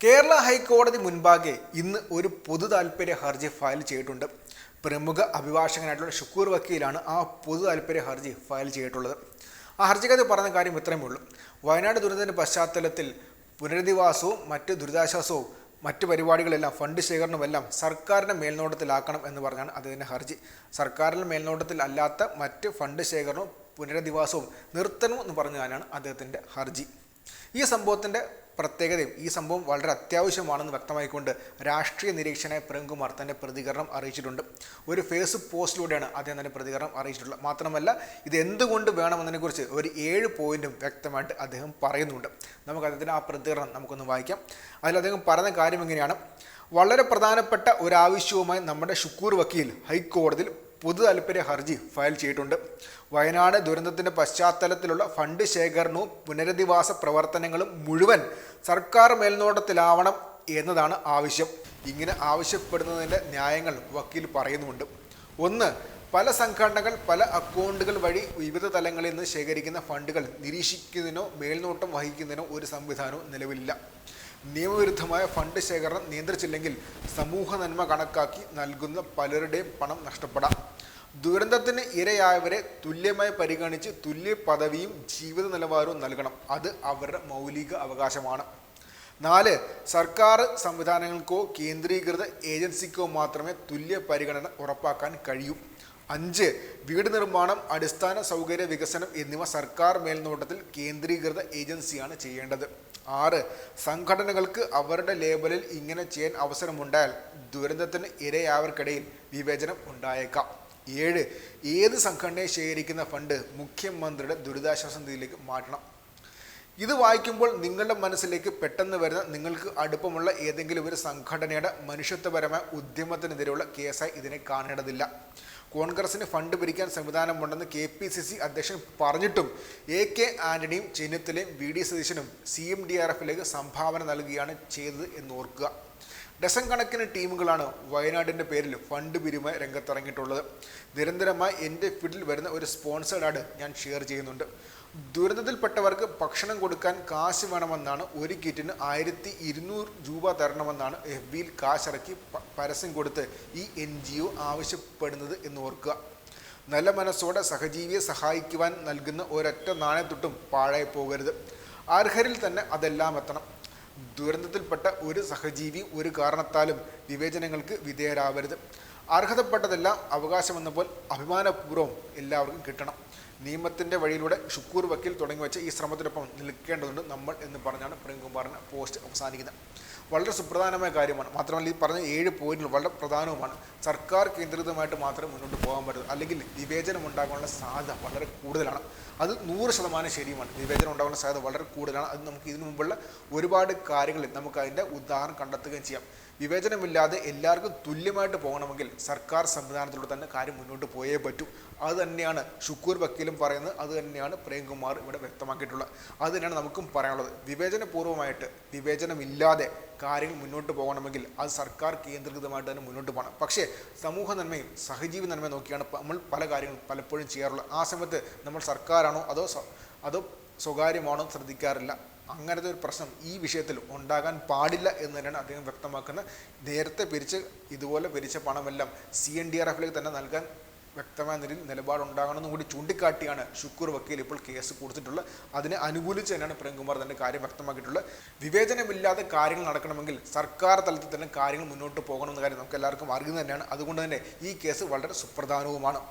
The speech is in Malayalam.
കേരള ഹൈക്കോടതി മുൻപാകെ ഇന്ന് ഒരു പൊതു താൽപ്പര്യ ഹർജി ഫയൽ ചെയ്തിട്ടുണ്ട്. പ്രമുഖ അഭിഭാഷകനായിട്ടുള്ള ഷുക്കൂർ വക്കീലാണ് ആ പൊതു താൽപ്പര്യ ഹർജി ഫയൽ ചെയ്തിട്ടുള്ളത്. ആ ഹർജിക്കകത്ത് പറഞ്ഞ കാര്യം ഇത്രയേ ഉള്ളൂ. വയനാട് ദുരന്തത്തിന്റെ പശ്ചാത്തലത്തിൽ പുനരധിവാസവും മറ്റ് ദുരിതാശ്വാസവും മറ്റ് പരിപാടികളെല്ലാം ഫണ്ട് ശേഖരണമെല്ലാം സർക്കാരിന്റെ മേൽനോട്ടത്തിലാക്കണം എന്ന് പറഞ്ഞാണ് അദ്ദേഹത്തിന്റെ ഹർജി. സർക്കാരിന്റെ മേൽനോട്ടത്തിൽ അല്ലാത്ത മറ്റ് ഫണ്ട് ശേഖരണവും പുനരധിവാസവും നിർത്തണം എന്ന് പറഞ്ഞാണ് അദ്ദേഹത്തിന്റെ ഹർജി. ഈ സംഭവത്തിന്റെ പ്രത്യേകതയും ഈ സംഭവം വളരെ അത്യാവശ്യമാണെന്ന് വ്യക്തമായിക്കൊണ്ട് രാഷ്ട്രീയ നിരീക്ഷകനായ പ്രേംകുമാർ തന്റെ പ്രതികരണം അറിയിച്ചിട്ടുണ്ട്. ഒരു ഫേസ്ബുക്ക് പോസ്റ്റിലൂടെയാണ് അദ്ദേഹം തന്റെ പ്രതികരണം അറിയിച്ചിട്ടുള്ളത്. മാത്രമല്ല ഇത് എന്തുകൊണ്ട് വേണമെന്നതിനെക്കുറിച്ച് ഒരു ഏഴ് പോയിന്റും വ്യക്തമായിട്ട് അദ്ദേഹം പറയുന്നുണ്ട്. നമുക്ക് അദ്ദേഹത്തിന്റെ ആ പ്രതികരണം നമുക്കൊന്ന് വായിക്കാം. അതിൽ അദ്ദേഹം പറഞ്ഞ കാര്യം എങ്ങനെയാണ് വളരെ പ്രധാനപ്പെട്ട ഒരാവശ്യവുമായി നമ്മുടെ ഷുക്കൂർ വക്കീൽ ഹൈക്കോടതിയിൽ പൊതു താൽപ്പര്യ ഹർജി ഫയൽ ചെയ്തിട്ടുണ്ട്. വയനാട് ദുരന്തത്തിന്റെ പശ്ചാത്തലത്തിലുള്ള ഫണ്ട് ശേഖരണവും പുനരധിവാസ പ്രവർത്തനങ്ങളും മുഴുവൻ സർക്കാർ മേൽനോട്ടത്തിലാവണം എന്നതാണ് ആവശ്യം. ഇങ്ങനെ ആവശ്യപ്പെടുന്നതിന്റെ ന്യായങ്ങൾ വക്കീൽ പറയുന്നുമുണ്ട്. ഒന്ന് പല സംഘടനകൾ പല അക്കൗണ്ടുകൾ വഴി വിവിധ തലങ്ങളിൽ നിന്ന് ശേഖരിക്കുന്ന ഫണ്ടുകൾ നിരീക്ഷിക്കുന്നതിനോ മേൽനോട്ടം വഹിക്കുന്നതിനോ ഒരു സംവിധാനവും നിലവിലില്ല. നിയമവിരുദ്ധമായ ഫണ്ട് ശേഖരണം നിയന്ത്രിച്ചില്ലെങ്കിൽ സമൂഹ നന്മ കണക്കാക്കി നൽകുന്ന പലരുടെയും പണം നഷ്ടപ്പെടാം. ദുരന്തത്തിന് ഇരയായവരെ തുല്യമായി പരിഗണിച്ച് തുല്യ പദവിയും ജീവിത നിലവാരവും നൽകണം. അത് അവരുടെ മൗലിക അവകാശമാണ്. നാല് സർക്കാർ സംവിധാനങ്ങൾക്കോ കേന്ദ്രീകൃത ഏജൻസിക്കോ മാത്രമേ തുല്യ പരിഗണന ഉറപ്പാക്കാൻ കഴിയൂ. അഞ്ച് വീട് നിർമ്മാണം അടിസ്ഥാന സൗകര്യ വികസനം എന്നിവ സർക്കാർ മേൽനോട്ടത്തിൽ കേന്ദ്രീകൃത ഏജൻസിയാണ് ചെയ്യേണ്ടത്. ആറ് സംഘടനകൾക്ക് അവരുടെ ലേബലിൽ ഇങ്ങനെ ചെയ്യാൻ അവസരമുണ്ടായാൽ ദുരന്തത്തിന് ഇരയായവർക്കിടയിൽ വിവേചനം ഉണ്ടായേക്കാം. ഏഴ്. ഏത് സംഘടനയെ ശേഖരിക്കുന്ന ഫണ്ട് മുഖ്യമന്ത്രിയുടെ ദുരിതാശ്വാസ നിധിയിലേക്ക് മാറ്റണം? ഇത് വായിക്കുമ്പോൾ നിങ്ങളുടെ മനസ്സിലേക്ക് പെട്ടെന്ന് വരുന്ന നിങ്ങൾക്ക് അടുപ്പമുള്ള ഏതെങ്കിലും ഒരു സംഘടനയുടെ മനുഷ്യത്വപരമായ ഉദ്യമത്തിനെതിരെയുള്ള കേസായി ഇതിനെ കാണേണ്ടതില്ല. കോൺഗ്രസിന് ഫണ്ട് പിരിക്കാൻ സംവിധാനമുണ്ടെന്ന് കെ പി സി സി അധ്യക്ഷൻ പറഞ്ഞിട്ടും എ കെ ആന്റണിയും ചെന്നിത്തലയും വി ഡി സതീശനും സി എം ഡി ആർ എഫിലേക്ക് സംഭാവന നൽകുകയാണ് ചെയ്തത് എന്ന് ഓർക്കുക ഡസൻ കണക്കിന് ടീമുകളാണ് വയനാടിന്റെ പേരിൽ ഫണ്ട് പിരിവുമായി രംഗത്തിറങ്ങിയിട്ടുള്ളത്. നിരന്തരമായി എന്റെ ഫീഡിൽ വരുന്ന ഒരു സ്പോൺസേഡ് ആഡ് ഞാൻ ഷെയർ ചെയ്യുന്നുണ്ട്. ദുരന്തത്തിൽപ്പെട്ടവർക്ക് ഭക്ഷണം കൊടുക്കാൻ കാശ് വേണമെന്നാണ് ഒരു കിറ്റിന് ആയിരത്തി ഇരുന്നൂറ് രൂപ തരണമെന്നാണ് എഫ് ബിയിൽ കാശിറക്കി പരസ്യം കൊടുത്ത് ഈ എൻ ജി ഒ ആവശ്യപ്പെടുന്നത് എന്ന് ഓർക്കുക. നല്ല മനസ്സോടെ സഹജീവിയെ സഹായിക്കുവാൻ നൽകുന്ന ഒരൊറ്റ നാണയത്തൊട്ടും പാഴായി പോകരുത്. അർഹരിൽ തന്നെ അതെല്ലാം എത്തണം. ദുരന്തത്തിൽപ്പെട്ട ഒരു സഹജീവി ഒരു കാരണത്താലും വിവേചനങ്ങൾക്ക് വിധേയരാവരുത്. അർഹതപ്പെട്ടതെല്ലാം അവകാശമെന്നപ്പോൾ അഭിമാനപൂർവം എല്ലാവർക്കും കിട്ടണം. നിയമത്തിന്റെ വഴിയിലൂടെ ഷുക്കൂർ വക്കീൽ തുടങ്ങി വെച്ച ഈ ശ്രമത്തിനൊപ്പം നിൽക്കേണ്ടതുണ്ട് നമ്മൾ എന്ന് പറഞ്ഞാണ് പ്രേംകുമാറിന്റെ പോസ്റ്റ് അവസാനിക്കുന്നത്. വളരെ സുപ്രധാനമായ കാര്യമാണ്. മാത്രമല്ല ഈ പറഞ്ഞ ഏഴ് പോയിന്റുകൾ വളരെ പ്രധാനവുമാണ്. സർക്കാർ കേന്ദ്രീകൃതമായിട്ട് മാത്രം മുന്നോട്ട് പോകാൻ പറ്റുന്നത് അല്ലെങ്കിൽ വിവേചനം ഉണ്ടാകാനുള്ള സാധ്യത വളരെ കൂടുതലാണ്. അത് നൂറ് ശതമാനം ശരിയുമാണ്. വിവേചനം ഉണ്ടാകാനുള്ള സാധ്യത വളരെ കൂടുതലാണ്. അത് നമുക്ക് ഇതിനു മുമ്പുള്ള ഒരുപാട് കാര്യങ്ങളിൽ നമുക്ക് അതിന്റെ ഉദാഹരണം കണ്ടെത്തുകയും ചെയ്യാം. വിവേചനമില്ലാതെ എല്ലാവർക്കും തുല്യമായിട്ട് പോകണമെങ്കിൽ സർക്കാർ സംവിധാനത്തിലൂടെ തന്നെ കാര്യം മുന്നോട്ട് പോയേ പറ്റൂ. അത് തന്നെയാണ് ഷുക്കൂർ വക്കീലും പറയുന്നത്. അത് തന്നെയാണ് പ്രേംകുമാർ ഇവിടെ വ്യക്തമാക്കിയിട്ടുള്ളത്. അത് തന്നെയാണ് നമുക്കും പറയാനുള്ളത്. വിവേചനപൂർവമായിട്ട് വിവേചനമില്ലാതെ കാര്യങ്ങൾ മുന്നോട്ട് പോകണമെങ്കിൽ അത് സർക്കാർ കേന്ദ്രീകൃതമായിട്ട് തന്നെ മുന്നോട്ട് പോകണം. പക്ഷേ സമൂഹ നന്മയും സഹജീവി നന്മയും നോക്കിയാണ് നമ്മൾ പല കാര്യങ്ങളും പലപ്പോഴും ചെയ്യാറുള്ളത്. ആ സമയത്ത് നമ്മൾ സർക്കാരാണോ അതോ അതോ സ്വകാര്യമാണോ ശ്രദ്ധിക്കാറില്ല. അങ്ങനത്തെ ഒരു പ്രശ്നം ഈ വിഷയത്തിൽ ഉണ്ടാകാൻ പാടില്ല എന്ന് തന്നെയാണ് അദ്ദേഹം വ്യക്തമാക്കുന്നത്. നേരത്തെ പിരിച്ച് ഇതുപോലെ പിരിച്ച പണമെല്ലാം സി എൻ ഡി ആർ എഫിലേക്ക് തന്നെ നൽകാൻ വ്യക്തമായ നിലയിൽ നിലപാടുണ്ടാകണമെന്നും കൂടി ചൂണ്ടിക്കാട്ടിയാണ് ഷുക്കൂർ വക്കീൽ ഇപ്പോൾ കേസ് കൊടുത്തിട്ടുള്ളത്. അതിനെ അനുകൂലിച്ച് തന്നെയാണ് പ്രേംകുമാർ തന്റെ കാര്യം വ്യക്തമാക്കിയിട്ടുള്ളത്. വിവേചനമില്ലാതെ കാര്യങ്ങൾ നടക്കണമെങ്കിൽ സർക്കാർ തലത്തിൽ തന്നെ കാര്യങ്ങൾ മുന്നോട്ട് പോകണമെന്ന കാര്യം നമുക്ക് എല്ലാവർക്കും അറിയുന്നത് തന്നെയാണ്. അതുകൊണ്ട് തന്നെ ഈ കേസ് വളരെ സുപ്രധാനവുമാണ്.